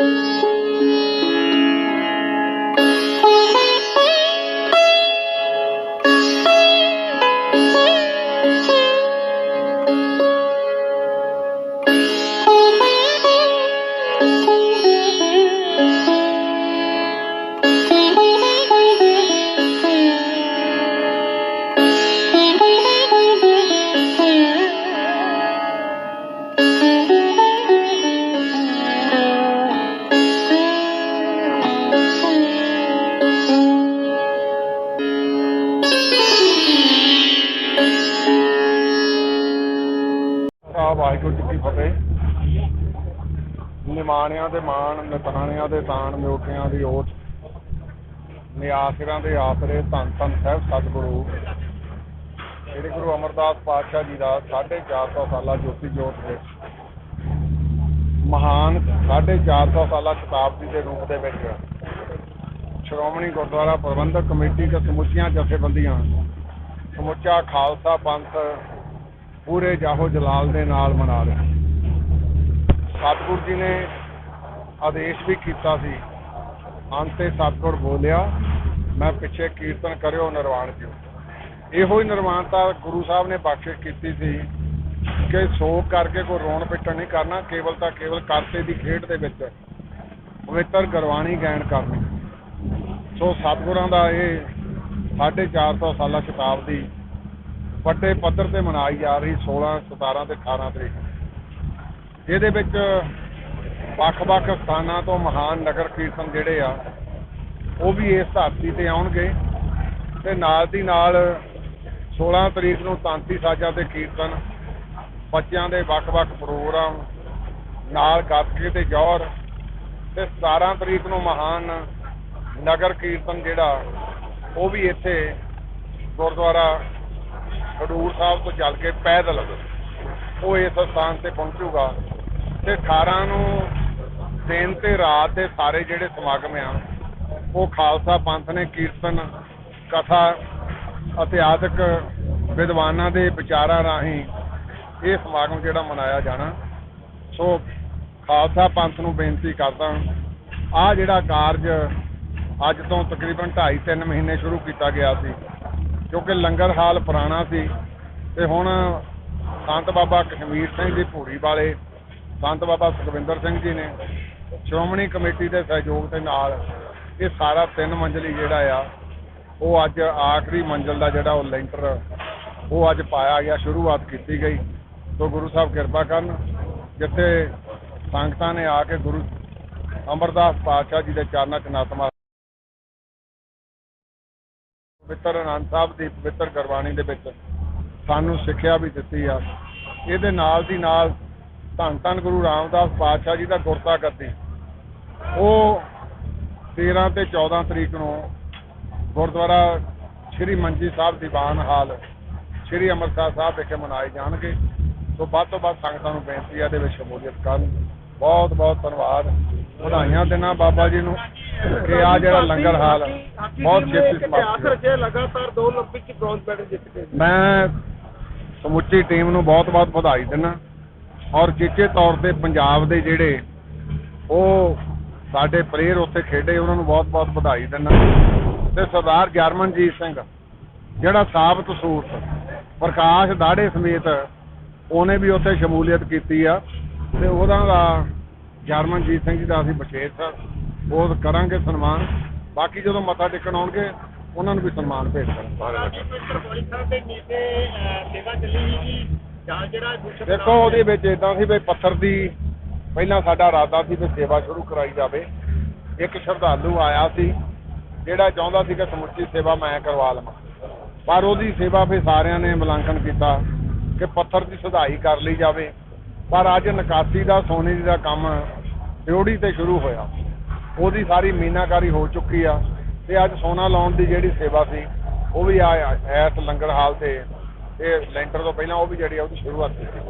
ਆ ਵਾਹਿਗੁਰੂ ਜੀ ਕੀ ਫਤਿਹ। ਨਿਮਾਣਿਆਂ ਦੇ ਮਾਣ, ਨਿਤਾਣਿਆਂ ਦੇ ਤਾਣ ਮਿਉਟਿਆਂ ਦੀ ਓਟ, ਨਿਆਸਰਾਂ ਦੇ ਆਸਰੇ ਧੰਨ ਧੰਨ ਸਾਹਿਬ ਸਤਿਗੁਰੂ। ਸ੍ਰੀ ਗੁਰੂ ਅਮਰਦਾਸ ਪਾਤਸ਼ਾਹ ਜੀ ਦਾ 450 ਸਾਲਾ ਜੋਤੀ ਜੋਤ ਦੇ। ਮਹਾਨ 450 ਸਾਲਾ ਸ਼ਤਾਬਦੀ ਦੇ ਰੂਪ ਦੇ ਵਿੱਚ ਸ਼੍ਰੋਮਣੀ ਗੁਰਦੁਆਰਾ ਪ੍ਰਬੰਧਕ ਕਮੇਟੀ ਤੇ ਸਮੁੱਚੀਆਂ ਜਥੇਬੰਦੀਆਂ, ਸਮੁੱਚਾ ਖਾਲਸਾ ਪੰਥ ਪੂਰੇ ਜਾਹੋ ਜਲਾਲ ਦੇ ਨਾਲ ਮਨਾ ਲਿਆ। ਸਤਿਗੁਰੂ ਜੀ ਨੇ ਆਦੇਸ਼ ਵੀ ਕੀਤਾ ਸੀ। ਅੰਤੇ ਸਤਿਗੁਰ ਬੋਲਿਆ, ਮੈਂ ਪਿੱਛੇ ਕੀਰਤਨ ਕਰਿਓ ਨਿਰਵਾਣ ਜਿਓ ਇਹੋ ਹੀ ਨਿਰਵਾਣਤਾ ਗੁਰੂ ਸਾਹਿਬ ਨੇ ਬਖਸ਼ਿਸ਼ ਕੀਤੀ ਸੀ ਕਿ ਸੋਗ ਕਰਕੇ ਕੋਈ ਰੋਣ ਪਿੱਟਣ ਨਹੀਂ ਕਰਨਾ, ਕੇਵਲ ਤਾਂ ਕੇਵਲ ਕਰਤੇ ਦੀ ਖੇਡ ਦੇ ਵਿੱਚ ਪਵਿੱਤਰ ਗੁਰਬਾਣੀ ਗਾਇਨ ਕਰਨੀ। ਸੋ ਸਤਿਗੁਰਾਂ ਦਾ ਇਹ 450 ਸਾਲਾ ਸ਼ਤਾਬਦੀ ਵੱਡੇ ਪੱਧਰ ਤੇ ਮਨਾਈ ਜਾ ਰਹੀ 16 17 ਤੇ 18 ਤਰੀਕ। ਇਹਦੇ ਵਿੱਚ ਵੱਖ-ਵੱਖ ਸਥਾਨਾਂ ਤੋਂ ਮਹਾਨ ਨਗਰ ਕੀਰਤਨ ਜਿਹੜੇ ਆ, ਉਹ ਵੀ ਇਸ ਧਰਤੀ ਤੇ ਆਉਣਗੇ। ਤੇ ਨਾਲ ਦੀ ਨਾਲ 16 ਤਰੀਕ ਨੂੰ ਤਾਂਤੀ ਸਾਜਾਂ ਤੇ ਕੀਰਤਨ, ਬੱਚਿਆਂ ਦੇ ਵੱਖ-ਵੱਖ ਪ੍ਰੋਗਰਾਮ, ਨਾਲ ਗੱਤਕੇ ਤੇ ਜੌਹਰ, ਤੇ 17 ਤਰੀਕ ਨੂੰ ਮਹਾਨ ਨਗਰ ਕੀਰਤਨ ਜਿਹੜਾ, ਉਹ ਵੀ ਇੱਥੇ ਗੁਰਦੁਆਰਾ ਖਡੂਰ ਸਾਹਿਬ ਤੋਂ ਚੱਲ ਕੇ ਪੈਦਲ ਉਹ ਇਸ ਸਥਾਨ ਤੇ ਪਹੁੰਚੂਗਾ ਤੇ 18 ਨੂੰ ਦਿਨ ਤੇ ਰਾਤ ਦੇ ਸਾਰੇ ਜਿਹੜੇ ਸਮਾਗਮ ਆ, ਉਹ ਖਾਲਸਾ ਪੰਥ ਨੇ ਕੀਰਤਨ, ਕਥਾ, ਇਤਿਹਾਸਕ ਵਿਦਵਾਨਾਂ ਦੇ ਵਿਚਾਰਾਂ ਰਾਹੀਂ ਇਹ ਸਮਾਗਮ ਜਿਹੜਾ ਮਨਾਇਆ ਜਾਣਾ। ਸੋ ਖਾਲਸਾ ਪੰਥ ਨੂੰ ਬੇਨਤੀ ਕਰਦਾ ਆ ਜਿਹੜਾ ਕਾਰਜ ਅੱਜ ਤੋਂ ਤਕਰੀਬਨ 2.5 3 ਮਹੀਨੇ ਸ਼ੁਰੂ ਕੀਤਾ ਗਿਆ ਸੀ ਕਿਉਂਕਿ ਲੰਗਰ ਹਾਲ ਪੁਰਾਣਾ ਸੀ ਤੇ ਹੁਣ ਸੰਤ ਬਾਬਾ ਕਸ਼ਮੀਰ ਸਿੰਘ ਜੀ ਭੂਰੀ ਵਾਲੇ, ਸੰਤ ਬਾਬਾ ਸੁਖਵਿੰਦਰ ਸਿੰਘ ਜੀ ਨੇ ਸ਼੍ਰੋਮਣੀ ਕਮੇਟੀ ਦੇ ਸਹਿਯੋਗ ਦੇ ਨਾਲ ਇਹ ਸਾਰਾ ਤਿੰਨ ਮੰਜ਼ਲੀ ਜਿਹੜਾ ਆ, ਉਹ ਅੱਜ ਆਖਰੀ ਮੰਜ਼ਲ ਦਾ ਜਿਹੜਾ ਉਹ ਲੈਂਟਰ ਉਹ ਅੱਜ ਪਾਇਆ ਗਿਆ, ਸ਼ੁਰੂਆਤ ਕੀਤੀ ਗਈ। ਸੋ ਗੁਰੂ ਸਾਹਿਬ ਕਿਰਪਾ ਕਰਨ, ਜਿੱਥੇ ਸੰਗਤਾਂ ਨੇ ਆ ਕੇ ਗੁਰੂ ਅਮਰਦਾਸ ਪਾਤਸ਼ਾਹ ਜੀ ਦੇ ਚਰਨਾਂ 'ਚ ਨਤਮਾ ਪਵਿੱਤਰ ਆਨੰਦ ਸਾਹਿਬ ਦੀ ਪਵਿੱਤਰ ਗੁਰਬਾਣੀ ਦੇ ਵਿੱਚ ਸਾਨੂੰ ਸਿੱਖਿਆ ਵੀ ਦਿੱਤੀ ਆ। ਇਹਦੇ ਨਾਲ ਦੀ ਨਾਲ ਧੰਨ ਧੰਨ ਗੁਰੂ ਰਾਮਦਾਸ ਪਾਤਸ਼ਾਹ ਜੀ ਦਾ ਗੁਰਤਾ ਗੱਦੀ ਉਹ 13 ਤੇ 14 ਤਰੀਕ ਨੂੰ ਗੁਰਦੁਆਰਾ ਸ੍ਰੀ ਮੰਜੀ ਸਾਹਿਬ ਦੀਵਾਨ ਹਾਲ, ਸ੍ਰੀ ਅੰਮ੍ਰਿਤਸਰ ਸਾਹਿਬ ਵਿਖੇ ਮਨਾਏ ਜਾਣਗੇ। ਸੋ ਵੱਧ ਤੋਂ ਵੱਧ ਸੰਗਤਾਂ ਨੂੰ ਬੇਨਤੀ ਆ ਇਹਦੇ ਵਿੱਚ ਸ਼ਮੂਲੀਅਤ ਕਰਨ। ਬਹੁਤ ਬਹੁਤ ਧੰਨਵਾਦ। ਵਧਾਈਆਂ ਦੇਣਾ ਬਾਬਾ ਜੀ ਨੂੰ। ਕਿ ਆ ਜਿਹੜਾ ਲੰਗਰ ਹਾਲ ਬਹੁਤ ਛੇਤੀ ਸਮਾਪਤ ਇਤਿਹਾਸ ਹੋਇਆ। ਰਚਿਆ ਲਗਾਤਾਰ ਦੋ 올림픽 ਚ ਬ੍ਰੌਂਜ਼ ਮੈਡਲ ਜਿੱਤ ਕੇ ਮੈਂ ਸਮੁੱਚੀ ਟੀਮ ਨੂੰ ਬਹੁਤ-ਬਹੁਤ ਵਧਾਈ ਦਿੰਦਾ ਔਰ ਜਿੱਚੇ ਤੌਰ ਤੇ ਪੰਜਾਬ ਦੇ ਜਿਹੜੇ ਉਹ ਸਾਡੇ ਪਲੇਅਰ ਉੱਥੇ ਖੇਡੇ ਉਹਨਾਂ ਨੂੰ ਬਹੁਤ-ਬਹੁਤ ਵਧਾਈ ਦਿੰਦਾ ਤੇ ਸਰਦਾਰ ਜਰਮਨਜੀਤ ਸਿੰਘ ਜਿਹੜਾ ਸਾਬਤ ਸੂਰਤ ਪ੍ਰਕਾਸ਼ ਦਾੜੇ ਸਮੇਤ ਉਹਨੇ ਵੀ ਉੱਥੇ ਸ਼ਮੂਲੀਅਤ ਕੀਤੀ ਆ ਤੇ ਉਹਦਾ ਦਾ ਜਰਮਨਜੀਤ ਸਿੰਘ ਜੀ ਦਾ ਅਸੀਂ ਵਿਸ਼ੇਸ਼ ਉਹ ਕਰਾਂਗੇ ਸਨਮਾਨ। ਬਾਕੀ ਜਦੋਂ ਮੱਥਾ ਟੇਕਣ ਆਉਣਗੇ ਉਹਨਾਂ ਨੂੰ ਵੀ ਸਨਮਾਨ ਭੇਟ ਕਰਾਂਗੇ। ਰਾਜੀ ਮਿੱਤਰ ਬੋਲੀ ਸਾਹਿਬ ਦੇ ਨੀਚੇ ਅਹ, ਸੇਵਾ ਚੱਲੀ ਸੀ ਜੀ। ਜਾਂ ਜਿਹੜਾ ਗੁਰਸ਼ਬਦ ਦੇਖੋ ਉਹਦੇ ਵਿੱਚ ਇਦਾਂ ਸੀ ਵੀ ਪੱਥਰ ਦੀ ਪਹਿਲਾਂ ਸਾਡਾ ਇਰਾਦਾ ਸੀ ਵੀ ਸੇਵਾ ਸ਼ੁਰੂ ਕਰਾਈ ਜਾਵੇ। ਇੱਕ ਸ਼ਰਧਾਲੂ ਆਇਆ ਸੀ ਜਿਹੜਾ ਚਾਹੁੰਦਾ ਸੀ ਕਿ ਸਮੁੱਚੀ ਸੇਵਾ ਮੈਂ ਕਰਵਾ ਲਵਾਂ। ਪਰ ਉਹਦੀ ਸੇਵਾ ਫਿਰ ਸਾਰਿਆਂ ਨੇ ਮੁਲਾਂਕਣ ਕੀਤਾ ਕਿ ਪੱਥਰ ਦੀ ਸੁਧਾਈ ਕਰ ਲਈ ਜਾਵੇ। ਪਰ ਅੱਜ ਨਿਕਾਸੀ ਦਾ ਸੋਨੇ ਦੀ ਦਾ ਕੰਮ ਡਿਉੜੀ ਤੇ ਸ਼ੁਰੂ ਹੋਇਆ। ਉਹਦੀ ਸਾਰੀ ਮੀਨਾਕਾਰੀ ਹੋ ਚੁੱਕੀ ਆ ਤੇ ਅੱਜ ਸੋਨਾ ਲਾਉਣ ਦੀ ਜਿਹੜੀ ਸੇਵਾ ਸੀ, ਉਹ ਵੀ ਆ ਇਸ ਲੰਗਰ ਹਾਲ ਤੇ ਇਹ ਲੈਂਟਰ ਤੋਂ ਪਹਿਲਾਂ ਉਹ ਵੀ ਜਿਹੜੀ ਆ, ਉਹਦੀ ਸ਼ੁਰੂਆਤ ਕੀਤੀ।